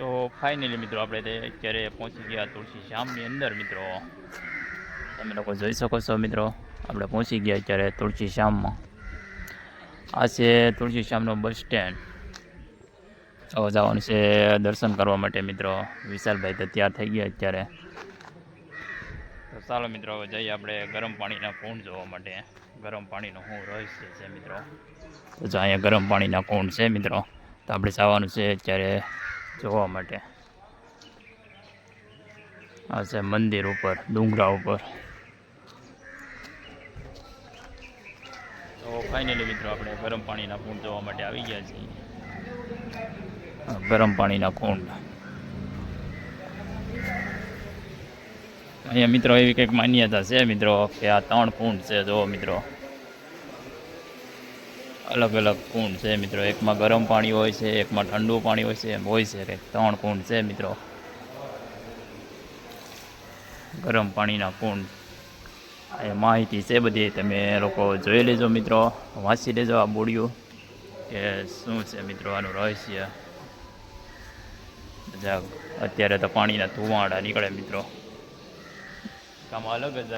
તો ફાઇનલી મિત્રો આપણે અત્યારે પહોંચી ગયા તુલસી શ્યામની અંદર મિત્રો. તમે લોકો જોઈ શકો છો મિત્રો, આપણે પહોંચી ગયા અત્યારે તુલસી શ્યામમાં. આ છે તુલસી શ્યામનો બસ સ્ટેન્ડ. હવે જવાનું છે દર્શન કરવા માટે મિત્રો. વિશાલભાઈ તો તૈયાર થઈ ગયા અત્યારે. તો ચાલો મિત્રો, હવે જઈએ આપણે ગરમ પાણીના કુંડ જોવા માટે. ગરમ પાણીનો શું રહસ્ય છે મિત્રો. તો અહીંયા ગરમ પાણીના કુંડ છે મિત્રો, તો આપણે જવાનું છે અત્યારે જોવા માટે. આ છે મંદિર ઉપર ડુંગરા ઉપર. તો ફાઇનલી મિત્રો આપણે ગરમ પાણીના કુંડ જોવા માટે આવી ગયા છીએ. ગરમ પાણીના કુંડ. અહીંયા મિત્રો એવી કંઈક માન્યતા છે મિત્રો કે આ ત્રણ કુંડ છે જો મિત્રો. અલગ અલગ કુંડ છે મિત્રો. એકમાં ગરમ પાણી હોય છે, એકમાં ઠંડુ પાણી હોય છે, એમ હોય છે કંઈક ત્રણ કુંડ છે મિત્રો. ગરમ પાણીના કુંડ. એ માહિતી છે બધી. તમે લોકો જોઈ લેજો મિત્રો. વાંચી લેજો આ બોડિયું કે શું છે મિત્રો આનું રહસ્ય. બધા અત્યારે તો પાણીના ધુવાડા નીકળે મિત્રો. આમાં અલગ જ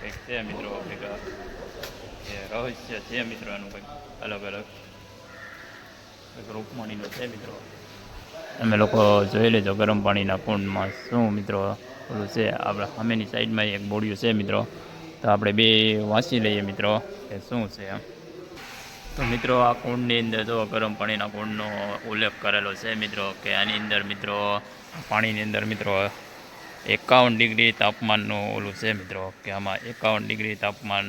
કંઈક છે મિત્રો, કંઈક રહસ્ય છે મિત્રો એનું કંઈક અલગ અલગ કંઈક રૂપમણીનું છે મિત્રો તમે લોકો જોઈ લેજો ગરમ પાણીના કુંડમાં શું મિત્રો ઓલું છે આપણે સામેની સાઈડમાં એક બોડિયું છે મિત્રો તો આપણે બે વાંચી લઈએ મિત્રો કે શું છે એમ તો મિત્રો આ કુંડની અંદર તો ગરમ પાણીના કુંડનો ઉલ્લેખ કરેલો છે મિત્રો કે આની અંદર મિત્રો પાણીની અંદર મિત્રો એકાવન ડિગ્રી તાપમાનનું ઓલું છે મિત્રો કે આમાં એકાવન ડિગ્રી તાપમાન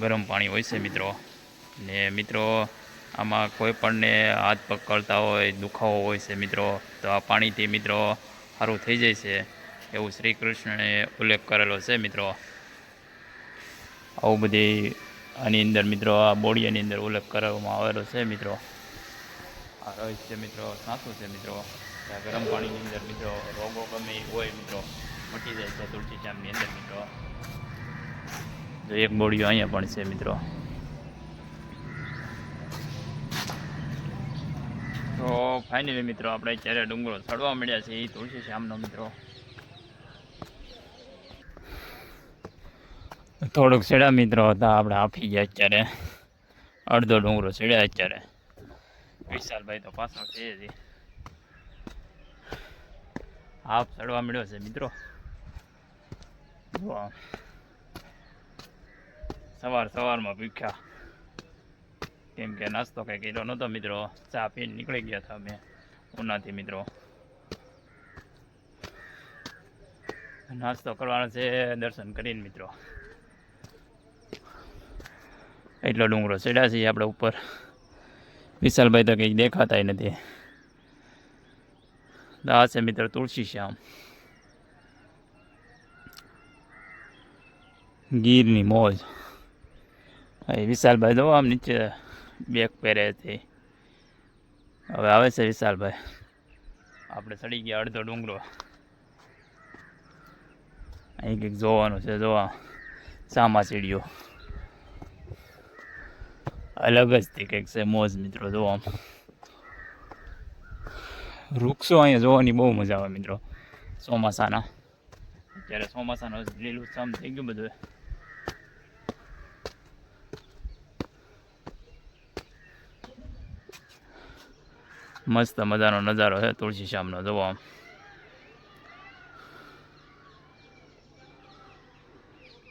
ગરમ પાણી હોય છે મિત્રો. ને મિત્રો, આમાં કોઈ પણને હાથ કરતા હોય, દુખાવો હોય છે મિત્રો, તો આ પાણીથી મિત્રો સારું થઈ જાય છે. એવું શ્રી કૃષ્ણએ ઉલ્લેખ કરેલો છે મિત્રો. આવું બધી આની અંદર મિત્રો, આ બોડીની અંદર ઉલ્લેખ કરવામાં આવેલો છે મિત્રો. આ રહસ્ય મિત્રો સાચું છે મિત્રો. ગરમ પાણીની અંદર મિત્રો રોગો ગમે હોય મિત્રો, મટી જાય છે તુલસી ચામની અંદર મિત્રો. જો એક બોડીઓ અહીંયા પણ છે, મિત્રો. તો ફાઇનલી મિત્રો, આપણે અત્યારે ડુંગરો ચડવા મળ્યા છે એ તુલસી શ્યામનો મિત્રો. થોડુંક સેડા મિત્રો, હતા, આપણે આપી ગયા અત્યારે. અડધો ડુંગરો ચડ્યા અત્યારે. વિશાલભાઈ તો પાછળ છે જ આપ ચડવા મળ્યો છે, મિત્રો. આમ. સવાર સવારમાં ભૂખ્યા. કેમ કે નાસ્તો કંઈ કર્યો નહોતો મિત્રો. ચા પીને નીકળી ગયા હતા અમે, ઉનાથી મિત્રો. નાસ્તો કરવાનો છે દર્શન કરીને મિત્રો. એટલો ડુંગરો ચડ્યા છીએ આપણે ઉપર. વિશાલભાઈ તો કંઈક દેખાતાય નથી. દાસ છે મિત્ર તુલસી શ્યામ. ગીરની મોજ. એ વિશાલભાઈ જો આમ નીચે બેગ પહેરે છે. હવે આવે છે વિશાલભાઈ. આપણે ચડી ગયા અડધો ડુંગરો. અહીં કંઈક જોવાનું છે જોવા સામા સીડીઓ અલગ જ તે કંઈક છે મોજ મિત્રો, જો આમ. વૃક્ષો અહીંયા જોવાની બહુ મજા આવે મિત્રો. ચોમાસાના. અત્યારે ચોમાસાનો લીલું સામ થઈ ગયું બધું. મસ્ત મજાનો નજારો છે તુલસી શ્યામનો જોવો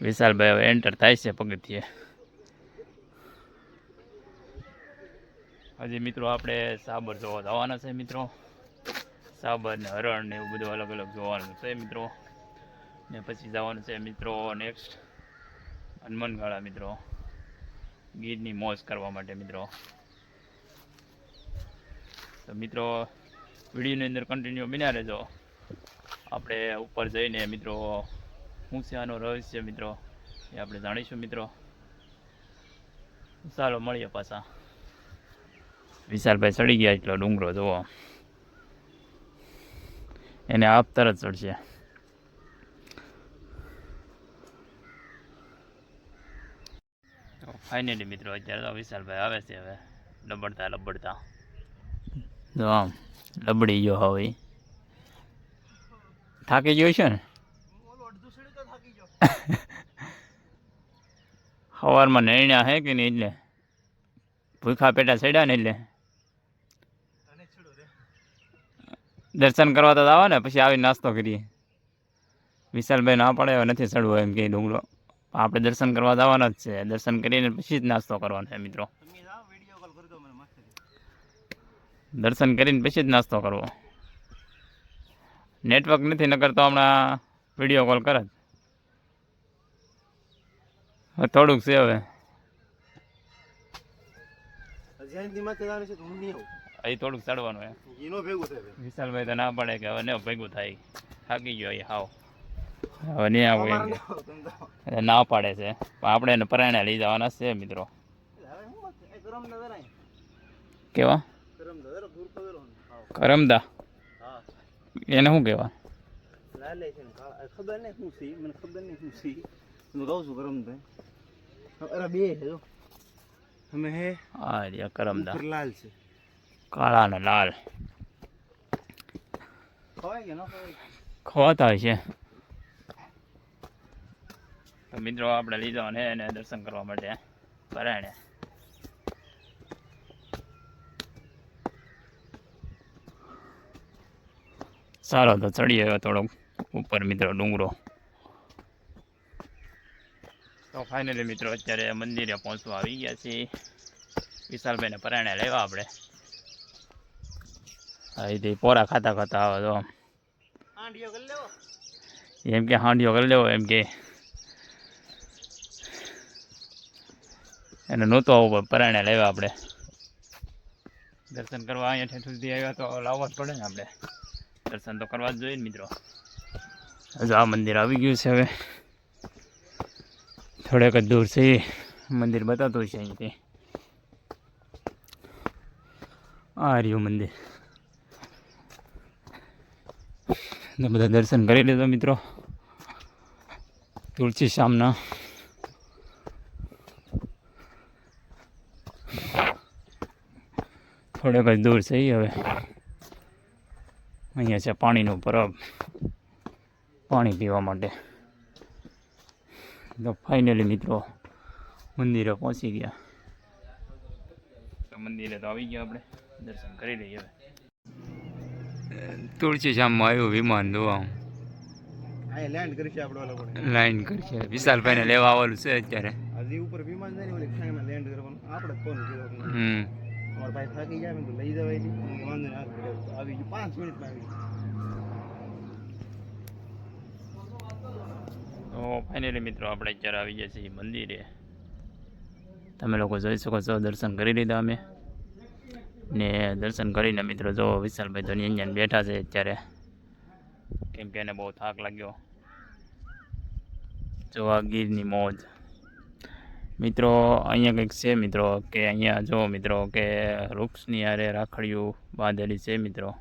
વિશાલભાઈ હવે એન્ટર થાય છે પગથિયે. હજી મિત્રો આપણે સાબર જોવા જવાના છે મિત્રો. સાબર ને હરણ ને એવું બધું અલગ અલગ જોવાનું છે મિત્રો. ને પછી જવાનું છે મિત્રો નેક્સ્ટ હનુમાનગાળા મિત્રો. ગીરની મોજ કરવા માટે મિત્રો. તો મિત્રો, વિડીયોની અંદર કન્ટિન્યુ બન્યા રહેજો. આપણે ઉપર જઈને મિત્રો શું છે આનો રહસ્ય મિત્રો, એ આપણે જાણીશું મિત્રો. ચાલો, મળીએ પાછા. વિશાલભાઈ ચડી ગયા એટલો ડુંગરો, જુઓ. એને આપ તરત ચડશે. ફાઇનલી મિત્રો, અત્યારે તો વિશાલભાઈ આવે છે હવે. લબડતા લબડતા. જો આમ લબડી ગયો હવે થાકી ગયો છે ને? સવારમાં નૈણા હે કે નહીં એટલે? ભૂખા પેટા ચડ્યા ને એટલે? દર્શન કરવા તો આવો ને, પછી આવી નાસ્તો કરીએ. વિશાલભાઈ ના પડે, હવે નથી ચડવો એમ કે ડુંગળો. આપણે દર્શન કરવા જવાના જ છે. દર્શન કરીને પછી જ નાસ્તો કરવાનો છે મિત્રો તમે જાઓ વીડિયો કોલ કરી દો મને મસ્ત દર્શન કરીને પછી જ નાસ્તો કરવો. નેટવર્ક નથી નકર તો હમણાં વીડિયો કોલ કરે થોડુંક છે હવે. અહીં થોડુંક ચડવાનું હે. વિશાલભાઈ તો ના પડે કે હવે ને ભેગું થાય. થાકી ગયો અહીં હાવ. હવે નહીં આવું ના પાડે છે. પણ આપણે એને પરાણે લઈ જવાના છે મિત્રો. કેવા ગરમ નજર, દૂર પવેલો ને. હાવ. કરમદા હા. એને શું કહેવા ને ખબર નહીં શું છે મને ખબર નહીં શું છે હું કહું છું થાય. અરે બે છે જો. હે આ કરમદા લાલ છે કાળા ને લાલ ખવાય કે ન ખવાય ખવાતા છે મિત્રો, આપણે લઈ જવાને એને દર્શન કરવા માટે પરાણે સારો તો ચડી આવ્યો થોડોક ઉપર મિત્રો ડુંગરો. તો ફાઇનલી મિત્રો અત્યારે મંદિરે પહોંચવા આવી ગયા છીએ. વિશાલભાઈને પરાણે લેવા આપણે. અહીંથી પોરા ખાતા ખાતા આવે તો. એમ કે હાંડિયો કરી લેવો એમ કે. એને નહોતો આવવું પરાણે લેવા આપણે. દર્શન કરવા અહીંયા ઠેઠ સુધી આવ્યા તો લાવવા જ પડે ને આપણે. દર્શન તો કરવા જ જોઈએ ને મિત્રો. હજુ આ મંદિર આવી ગયું છે હવે. થોડેક જ દૂર છે. મંદિર બતાતું છે અહીંથી. આ રહ્યું મંદિર. બધા દર્શન કરી લીધો મિત્રો. તુલસી શામના થોડેક જ દૂર છે હવે. અહીંયા છે પાણીનું પરબ પાણી પીવા માટે. તો ફાઇનલી મિત્રો મંદિરે પહોંચી ગયા. તો મંદિરે તો આવી ગયા આપણે. દર્શન કરી લઈએ હવે. તુલસી શ્યામમાં આવ્યું વિમાન જોવા લાઈન કરશે વિશાલભાઈને લેવા આવવાનું છે અત્યારે. હજી ઉપર વિમાન જાય ને લેન્ડ કરવાનું. આપણે ફોન કર્યો હમ. અમારા ભાઈ થાકી જાય મેં લઈ જવાય નહીં વાંધો ના આવી ગયું. પાંચ મિનિટમાં આવી તો ફાઇનલી મિત્રો આપણે અત્યારે આવી ગયા છીએ મંદિરે. તમે લોકો જોઈ શકો છો, દર્શન કરી લીધા અમે. ને દર્શન કરીને મિત્રો જો વિશાલભાઈ ધોની અહીંયા બેઠા છે અત્યારે. કેમ કે એને બહુ થાક લાગ્યો. જો આ ગીરની મોજ. મિત્રો, અહીંયા કંઈક છે મિત્રો, કે અહીંયા જો મિત્રો, કે વૃક્ષની આરે રાખડીઓ બાંધેલી છે મિત્રો.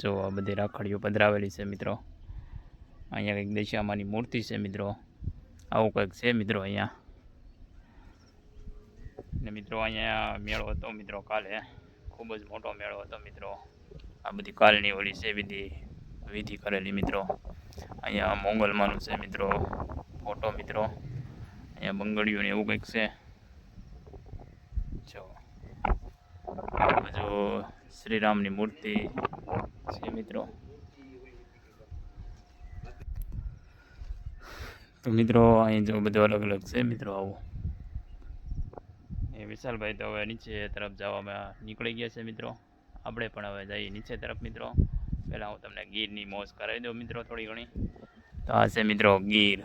જો આ બધી રાખડીઓ પધરાવેલી છે મિત્રો. અહીંયા કંઈક દશામાની મૂર્તિ છે મિત્રો. આવું કંઈક છે મિત્રો અહીંયા. ને મિત્રો, અહીંયા મેળો હતો મિત્રો કાલે. ખૂબ જ મોટો મેળો હતો મિત્રો. આ બધી કાલની ઓલી છે વિધિ વિધિ કરેલી મિત્રો. અહીંયા મોંગલમાનું છે મિત્રો. ફોટો મિત્રો. અહીંયા બંગડીઓ ને એવું કંઈક છે. જો. હજુ શ્રીરામની મૂર્તિ છે મિત્રો. તો મિત્રો, અહીં જો બધું અલગ અલગ છે મિત્રો આવું. એ વિશાલભાઈ તો હવે નીચે તરફ જવામાં નીકળી ગયા છે મિત્રો. આપણે પણ હવે જઈએ નીચે તરફ મિત્રો. પહેલાં હું તમને ગીરની મોજ કરાવી દઉં મિત્રો થોડી ઘણી. તો આ છે મિત્રો ગીર.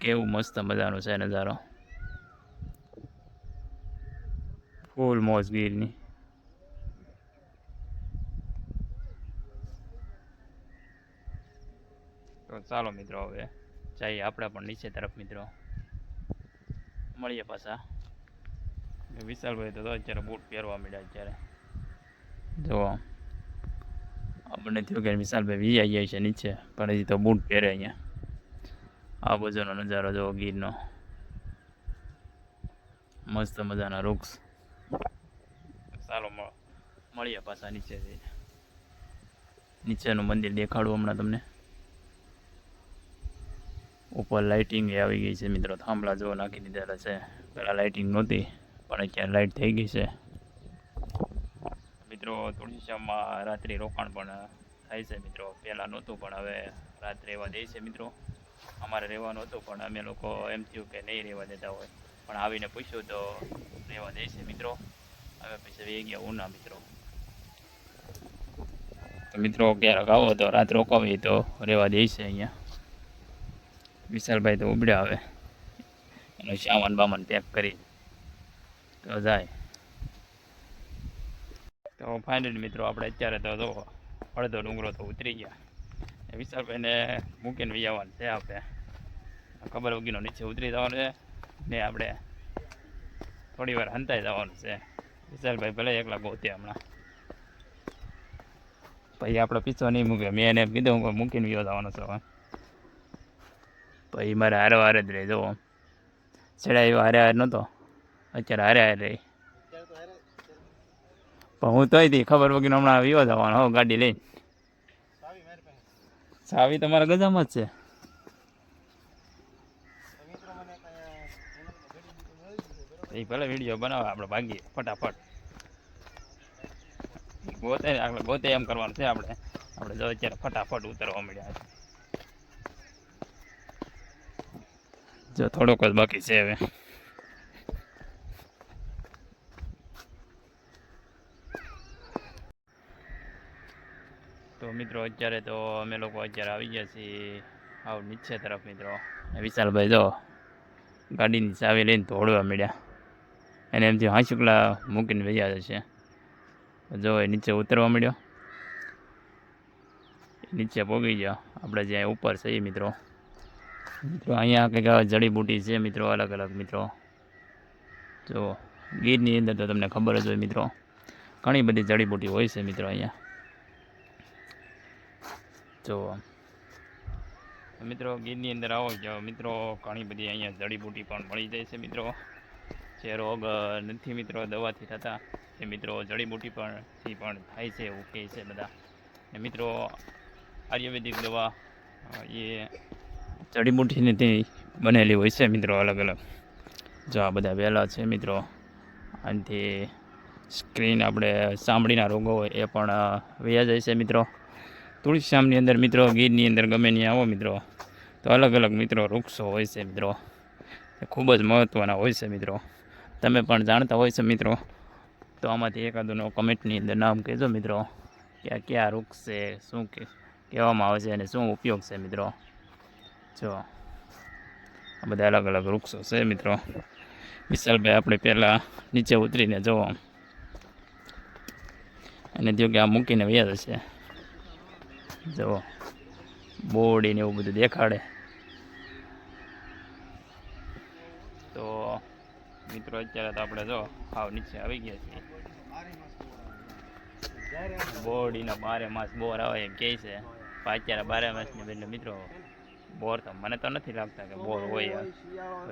કેવું મસ્ત મજાનું છે નજારો. ફૂલ મોજ ગીરની. તો ચાલો મિત્રો હવે જઈએ આપણે પણ નીચે તરફ મિત્રો. મળીએ પાછા. વિશાલભાઈ તો અત્યારે બૂટ પહેરવા મળ્યા અત્યારે. જો આપણને થયું કે વિશાલભાઈ વી આવી જાય છે નીચે, પણ હજી તો બૂટ પહેરે અહીંયા. આ બાજુનો નજારો જોવો, ગીરનો. મસ્ત મજાના વૃક્ષ ચાલો મળીએ પાછા નીચે. જઈને નીચેનું મંદિર દેખાડું હમણાં તમને. ઉપર લાઇટિંગ એ આવી ગઈ છે, મિત્રો. થાંભલા જો નાખી દીધેલા છે. પહેલાં લાઇટિંગ નહોતી, પણ અત્યારે લાઇટ થઈ ગઈ છે. મિત્રો તુલસીશ્યામમાં રાત્રિ રોકાણ પણ થાય છે, મિત્રો. પહેલાં નહોતું, પણ હવે રાત્રે એવા દે છે, મિત્રો. અમારે રહેવાનું હતું, પણ અમે લોકો એમ થયું કે નહીં રહેવા દેતા હોય. પણ આવીને પૂછ્યું તો રહેવા દે છે મિત્રો. હવે પછી રહી ગયા ઉના મિત્રો. મિત્રો ક્યારેક આવો તો રાત રોકાવી તો રહેવા દે છે અહીંયા. વિશાલભાઈ તો ઉબડ્યા હવે. એનો સામાન બામાન પેક કરી. તો જાય. તો ફાઇનલ મિત્રો આપણે અત્યારે તો જો અડધો ડુંગરો તો ઉતરી ગયા. વિશાલભાઈને મૂકીને આવવાનું છે આપણે. ખબર વગીનો નીચે ઉતરી જવાનું છે. ને આપણે થોડી વાર હંતાઈ જવાનું છે. વિશાલભાઈ ભલે એકલા ગોતે હમણાં. પછી આપણો પીછો નહીં મૂકે. મેં એને કીધું મૂકીને વિયો જવાનો છું પછી મારે હારે હારે જ રહી જવો એવો હારે હારે નહોતો. અત્યારે હારે હારે રહી. પણ હું તોય હતી ખબર વગીને હમણાં વિયો જવાનો, હો, ગાડી લઈને. સાવી તમારા ગજામાં જ છે તો મિત્રો મને કઈ એ ભલે વીડિયો બનાવે આપણે ભાગીએ ફટાફટ. ગોતે આપણે ગોતે એમ કરવાનું છે આપણે. આપણે જો અત્યારે ફટાફટ ઉતરવા મળ્યા છે. જો થોડોક જ બાકી છે હવે. તો મિત્રો, અત્યારે તો અમે લોકો અત્યારે આવી ગયા છીએ આવ નીચે તરફ મિત્રો. વિશાલભાઈ જો ગાડીની ચાવી લઈને દોડવા મળ્યા એને એમથી હાંસુકલા મૂકીને વૈયા જશે. જો એ નીચે ઉતરવા મળ્યો નીચે પોગી ગયા. આપણે જ્યાં ઉપર છીએ મિત્રો. મિત્રો, અહીંયા કંઈક જડીબૂટી છે મિત્રો, અલગ અલગ મિત્રો. જો, ગીરની અંદર તો તમને ખબર જ હોય મિત્રો. ઘણી બધી જડીબૂટી હોય છે મિત્રો અહીંયા. જો, મિત્રો, ગીરની અંદર આવો જો. મિત્રો, ઘણી બધી અહીંયા જડીબૂટી પણ મળી જાય છે મિત્રો. જે રોગ નથી મિત્રો દવાથી થતા. એ મિત્રો જડીબૂટી પણ થી પણ થાય છે કહે છે બધા. ને મિત્રો આયુર્વેદિક દવા એ જડીબુટીની બનેલી હોય છે મિત્રો અલગ અલગ. જો આ બધા વહેલા છે મિત્રો. આનાથી સ્ક્રીન આપણે ચામડીના રોગો હોય એ પણ અ, જાય છે મિત્રો. તુલસીશ્યામની અંદર મિત્રો ગીરની અંદર ગમે ત્યાં આવો મિત્રો. તો અલગ અલગ મિત્રો વૃક્ષો હોય છે મિત્રો. ખૂબ જ મહત્ત્વના હોય છે મિત્રો. તમે પણ જાણતા હોય છે મિત્રો. તો આમાંથી એકાદુનો કમેન્ટની અંદર નામ કહેજો મિત્રો. કે આ કયા વૃક્ષ છે, શું કહેવામાં આવે છે અને શું ઉપયોગ છે મિત્રો. જો, આ બધા અલગ અલગ વૃક્ષો છે મિત્રો. વિશાલભાઈ આપણે પહેલાં નીચે ઉતરીને જોવો અને જો કે આ મૂકીને વ્યાજ છે જો બોડી ને એવું બધું દેખાડે તો મિત્રો, અત્યારે તો આપણે જો હાવ નીચે આવી ગયા છીએ. બોડીના બારે માસ બોર આવે એમ કહે છે. પણ અત્યારે બારે માસની બેન મિત્રો, બોર તો મને તો નથી લાગતા કે બોર હોય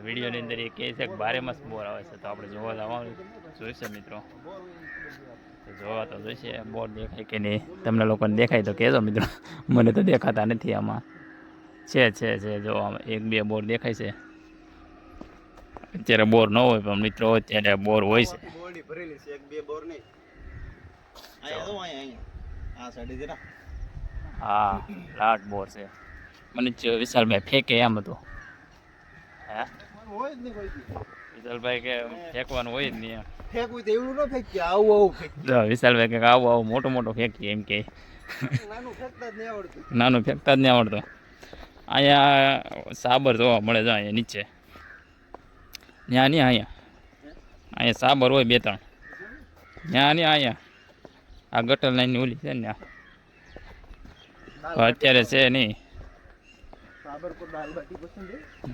વિડીયોની અંદર એ કહે છે કે બારે માસ બોર આવે છે, તો આપણે જોવા જવાનું જોઈશે મિત્રો. જોવા તો જોઈશે, બોર દેખાય કે નહીં. તમને લોકોને દેખાય તો કહેજો મિત્રો. મને તો દેખાતા નથી આમાં. છે છે છે, જો એક બે બોર દેખાય છે. અત્યારે બોર ન હોય પણ મિત્રો અત્યારે બોર હોય છે. બોરડી ભરેલી છે એક બે બોર નહીં. અહીંયા જો અહીંયા અહીંયા. આ સાઈડે જરા. હા લાટ બોર છે. મને વિશાલભાઈ ફેંકે એમ હતું. હે? હોય જ નહીં કોઈ વિશાલભાઈ કે ફેંકવાનું હોય જ નહીં એમ. ફેંકવું તો ન ફેંકીએ આવું આવું ફેંકીએ. વિશાલભાઈ કે આવું આવું મોટો મોટો ફેંકીએ એમ કે. નાનું ફેંકતા જ નહીં આવડતું. નાનું ફેંકતા જ નહીં આવડતો. અહીંયા સાબર જોવા મળે છે અહીંયા નીચે. ત્યાં નહીં અહીંયા અહીંયા સાબર હોય બે ત્રણ. ત્યાં નહીં અહીંયા આ ગટર લાઈનની ઓલી છે ને અત્યારે છે નહીં.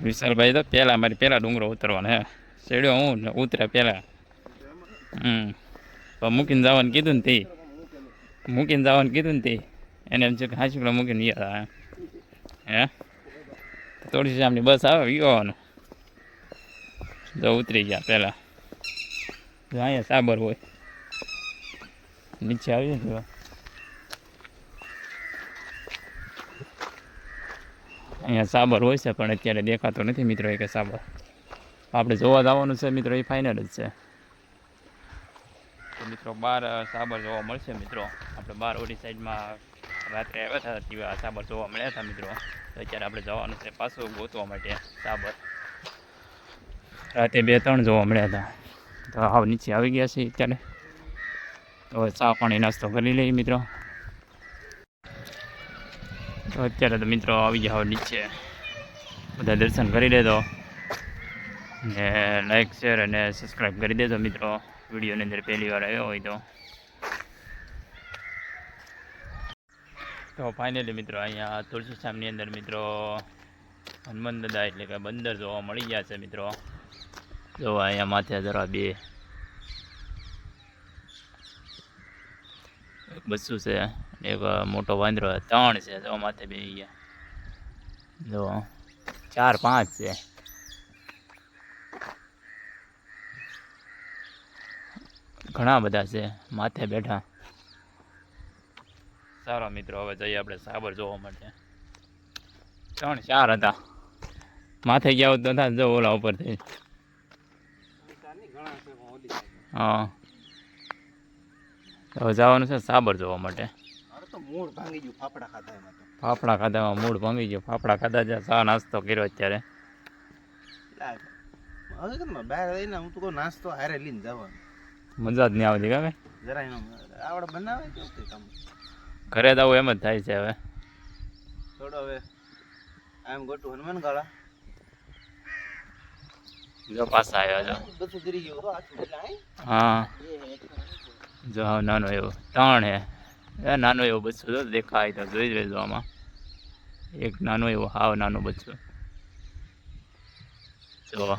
વિશાલભાઈ તો પહેલાં મારી પહેલાં ડુંગરો ઉતરવાનો હે. ચડ્યો હું ઉતર્યા ઉતરે પહેલાં. હમ. પણ મૂકીને જવાનું કીધું ને તે. મૂકીને જવાનું કીધું ને તે. એને એમ છે કે હાંસુકડા મૂકીને હે? થોડી સામની બસ આવે વિવાનું જો ઉતરી ગયા પહેલાં. જો અહીંયા સાબર હોય. નીચે આવીએ ને અહીંયા સાબર હોય છે, પણ અત્યારે દેખાતો નથી મિત્રો એ કે સાબર. આપણે જોવા જવાનું છે મિત્રો, એ ફાઇનલ જ છે. મિત્રો બાર સાબર જોવા મળશે મિત્રો. આપણે બાર ઓડી સાઈડમાં રાત્રે આવ્યા હતા સાબર જોવા મળ્યા હતા મિત્રો. તો અત્યારે આપણે જવાનું છે પાછું ગોતવા માટે, સાબર. રાતે બે ત્રણ જોવા મળ્યા હતા. તો હાવ નીચે આવી ગયા છે અત્યારે. તો ચા પાણી નાસ્તો કરી લઈએ મિત્રો. તો અત્યારે તો મિત્રો આવી ગયા નીચે. બધા દર્શન કરી દેજો ને લાઈક શેર અને સબસ્ક્રાઈબ કરી દેજો મિત્રો. વિડીયોની અંદર પહેલી વાર આવ્યો હોય તો. તો ફાઇનલી મિત્રો અહીંયા તુલસી સામની અંદર મિત્રો હનુમાન દાદા એટલે કે બંદર જોવા મળી ગયા છે મિત્રો. જો અહીંયા માથે જરા બે એક છે એક મોટો વાંદરો ત્રણ છે જો માથે બે ગયા જો ચાર પાંચ છે ઘણા બધા છે માથે બેઠા સારા મિત્રો હવે જઈએ આપણે સાબર જોવા માટે ત્રણ ચાર હતા માથે ગયા હોત તો હતા જો ઓલા ઉપરથી ઘણા છે પણ ઓલી side. હા. હવે જવાનું છે સાબર જોવા માટે. મારે તો મૂળ ભાંગી ગયું ફાફડા ખાધા ફાફડા ખાધામાં મૂળ ભાંગી ગયો. ફાફડા ખાધા છે સા નાસ્તો કર્યો અત્યારે. બહાર રહીને હું તો નાસ્તો હારે લઈને જવાનું. મજા જ નહીં આવતી કાકે જરા એનો આવડે બનાવે કેવું ઘરે તો એમ જ થાય છે હવે. થોડો હવે આમ ગોટું હનુમાન ગાળા જો પાછા આવ્યા આય હા. જો હા, નાનો એવો. ત્રણ હે. એ નાનો એવો બચ્ચો જો દેખાય તો જોઈ લેજો આમાં. એક નાનો એવો, હાવ નાનો બચ્ચો. જો.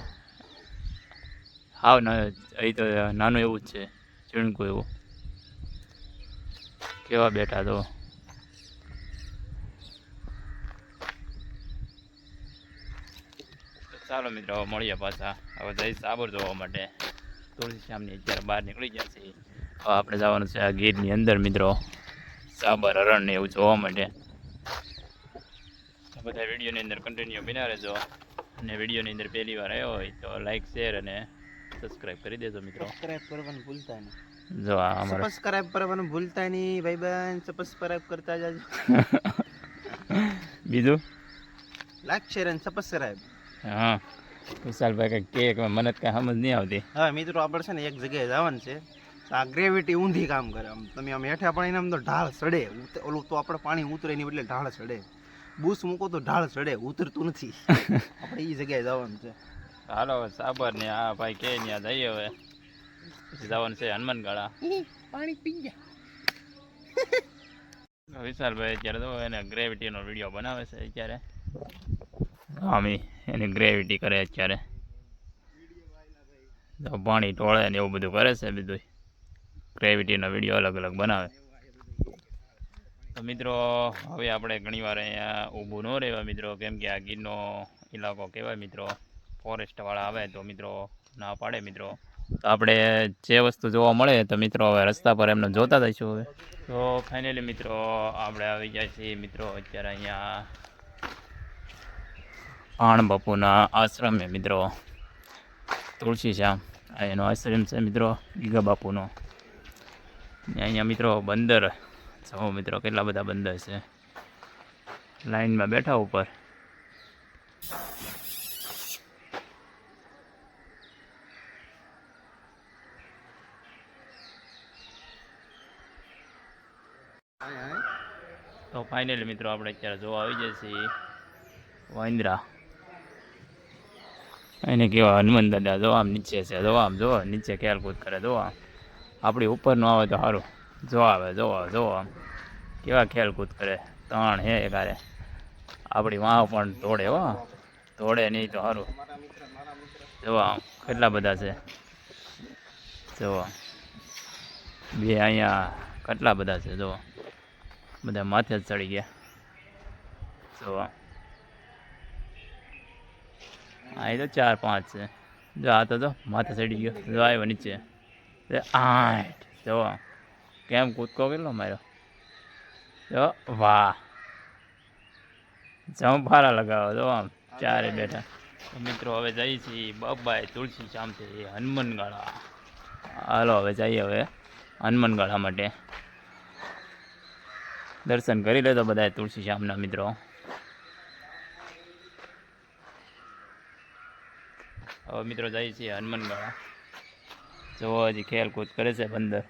હાવ ના અહીં તો નાનું એવું જ છે, ચીણકું એવું. કેવા બેઠા તો ચાલો મિત્રો મળીએ પાછા. હવે જઈ સાબર જોવા માટે. તુલસી શ્યામની અત્યારે બહાર નીકળી છે હવે આપણે જવાનું છે આ ગીરની અંદર મિત્રો. સાબર હરણ ને એવું જોવા માટે. બધા વિડીયોની અંદર કન્ટિન્યુ બિના રહેજો. અને વિડીયોની અંદર પહેલી વાર આવ્યો હોય તો લાઈક શેર અને સબસ્ક્રાઇબ કરી દેજો મિત્રો. સબસ્ક્રાઇબ કરવાનું ભૂલતા નહીં. જો આ અમારો સબસ્ક્રાઇબ કરવાનું ભૂલતા નહીં ભાઈબંધ. સબસ્ક્રાઇબ કરતા જાજો. બીજું? લાઈક શેર અને સબસ્ક્રાઇબ હા. વિશાલભાઈ કંઈક કે મને કઈ સમજ નહીં આવતી. હવે મિત્રો આપણે છે ને એક જગ્યાએ જવાનું છે. આ ગ્રેવિટી ઊંધી કામ કરે. આમ તમે આમ હેઠા પાણીને આમ તો ઢાળ ચડે ઓલું તો આપણે પાણી ઉતરે એની એટલે ઢાળ ચડે બૂસ મૂકો તો ઢાળ ચડે ઉતરતું નથી. આપણે એ જગ્યાએ જવાનું છે. હાલો હવે સાબર ને આ ભાઈ કે ત્યાં જઈએ હવે. પછી જવાનું છે હનુમાનગાળા પાણી પી ગયા. વિશાલભાઈ અત્યારે તો એને ગ્રેવિટીનો વીડિયો બનાવે છે અત્યારે. આમી એની ગ્રેવિટી કરે અત્યારે. તો પાણી ટોળે ને એવું બધું કરે છે બધું ગ્રેવિટીનો વીડિયો અલગ અલગ બનાવે. તો મિત્રો, હવે આપણે ઘણીવાર અહીંયા ઊભું ન રહેવા મિત્રો, કેમ કે આ ગીરનો ઇલાકો કહેવાય મિત્રો. ફોરેસ્ટવાળા આવે તો મિત્રો ના પાડે મિત્રો. તો આપણે જે વસ્તુ જોવા મળે તો મિત્રો હવે રસ્તા પર એમને જોતા જઈશું હવે. તો ફાઇનલી મિત્રો, આપણે આવી જાય છીએ મિત્રો અત્યારે અહીંયા પાણ બાપુના આશ્રમે મિત્રો. તુલસી શ્યામ આ એનો આશ્રમ છે મિત્રો ગીગા બાપુનો. અહીંયા મિત્રો બંદર. જો મિત્રો કેટલા બધા બંદર છે. લાઈનમાં બેઠા ઉપર. તો ફાઇનલી મિત્રો આપણે અત્યારે જોવા આવી જઈએ છીએ વાંદરા. એને કેવા, હનુમાન દાદા, જો આમ નીચે છે, જો આમ, જો નીચે ખેલકૂદ કરે, જો આમ. આપણી ઉપર ન આવે તો સારું જો આવે જો આવે, જો આમ. કેવા ખેલકૂદ કરે? ત્રણ હે કારે આપણી વાહ પણ તોડે, હો. તોડે નહીં તો સારું જો આમ, કેટલા બધા છે? જો બે અહીંયા કેટલા બધા છે? જો બધા માથે જ ચડી ગયા. જો આ તો ચાર પાંચ છે. જો આ તો જો માથે ચડી ગયો. જો આવ્યો નીચે. આઠ. જો કેમ કૂદકો કેટલો માર્યો? જો વાહ. જંફારા લગાવો તો આમ ચારે બેઠા. મિત્રો હવે જઈએ છીએ બાબાએ તુલસી શામથી હનુમાનગાળા. હાલો હવે જઈએ હવે હનુમાનગાળા માટે. દર્શન કરી લેતો બધા તુલસી શ્યામના મિત્રો. હવે મિત્રો જઈએ છીએ હનુમાનગાળા જો હજી ખેલકૂદ કરે છે બંદર.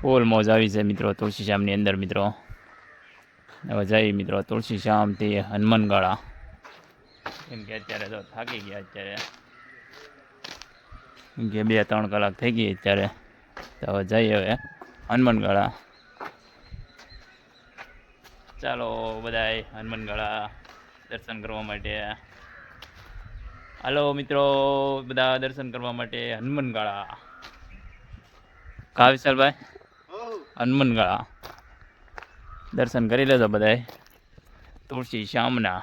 ફૂલ મોજ આવી છે મિત્રો તુલસી શ્યામની અંદર મિત્રો. હવે જઈએ મિત્રો તુલસી શ્યામથી હનુમાનગાળા કેમ કે અત્યારે તો થાકી ગયા અત્યારે. કેમ કે બે ત્રણ કલાક થઈ ગઈ અત્યારે. તો હવે જઈએ હવે હનુમાનગાળા ચાલો બધાય હનુમાનગાળા દર્શન કરવા માટે. હાલો મિત્રો, બધા દર્શન કરવા માટે હનુમાનગાળા. કા વિશાલભાઈ? હનુમાનગાળા. દર્શન કરી લેજો બધાય. તુલસી, શ્યામના.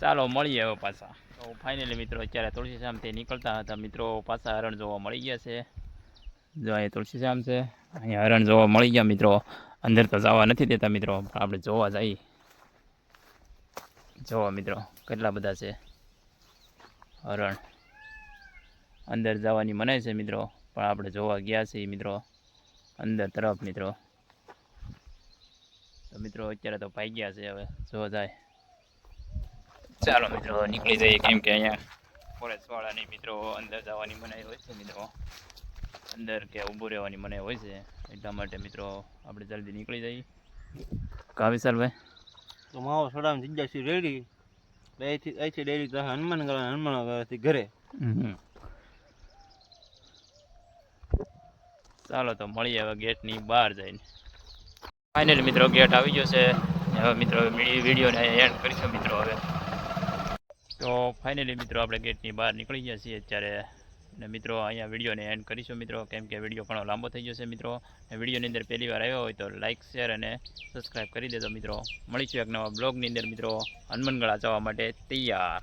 ચાલો, મળીએ હવે પાછા. તો ફાઇનલી મિત્રો, અત્યારે તુલસી શ્યામથી નીકળતા હતા. મિત્રો, પાછા હરણ જોવા મળી ગયા છે. જો અહીંયા તુલસી, શ્યામ છે. અહીંયા હરણ જોવા મળી ગયા મિત્રો. અંદર તો જવા નથી દેતા મિત્રો. આપણે જોવા જઈએ. જોવા મિત્રો, કેટલા બધા છે. હરણ અંદર જવાની મનાય છે મિત્રો, પણ આપણે જોવા ગયા છીએ મિત્રો, અંદર તરફ મિત્રો. તો મિત્રો અત્યારે તો પાઈ ગયા છે હવે, જોવા જાય. ચાલો મિત્રો, નીકળી જઈએ કેમ કે અહીંયા ફોરેસ્ટવાળાની મિત્રો અંદર જવાની મનાઈ હોય છે મિત્રો. અંદર કે ઊભું રહેવાની મનાઈ હોય છે, એટલા માટે મિત્રો આપણે જલ્દી નીકળી જઈએ. કા વિશાલભાઈ તો માવો સડામ થઈ જાય છે રેડી અહીંથી અહીંથી ડેરી તો હનુમાન ગળા હનુમાન ગળાથી ઘરે. ચાલો તો મળીએ હવે ગેટની બહાર જઈને. ફાઇનલી મિત્રો ગેટ આવી ગયો છે. હવે મિત્રો વિડીયોને એન્ડ કરીશું મિત્રો હવે. તો ફાઇનલી મિત્રો આપણે ગેટની બહાર નીકળી ગયા છીએ અત્યારે. અને મિત્રો, અહીંયા વિડીયોને એન્ડ કરીશું મિત્રો. કેમ કે વીડિયો ઘણો લાંબો થઈ જશે મિત્રો. અને વિડીયોની અંદર પહેલી વાર આવ્યો હોય તો લાઇક શેર અને સબસ્ક્રાઈબ કરી દેજો મિત્રો. મળીશું એક નવા બ્લોગની અંદર મિત્રો. હનુમાનગળા જવા માટે તૈયાર.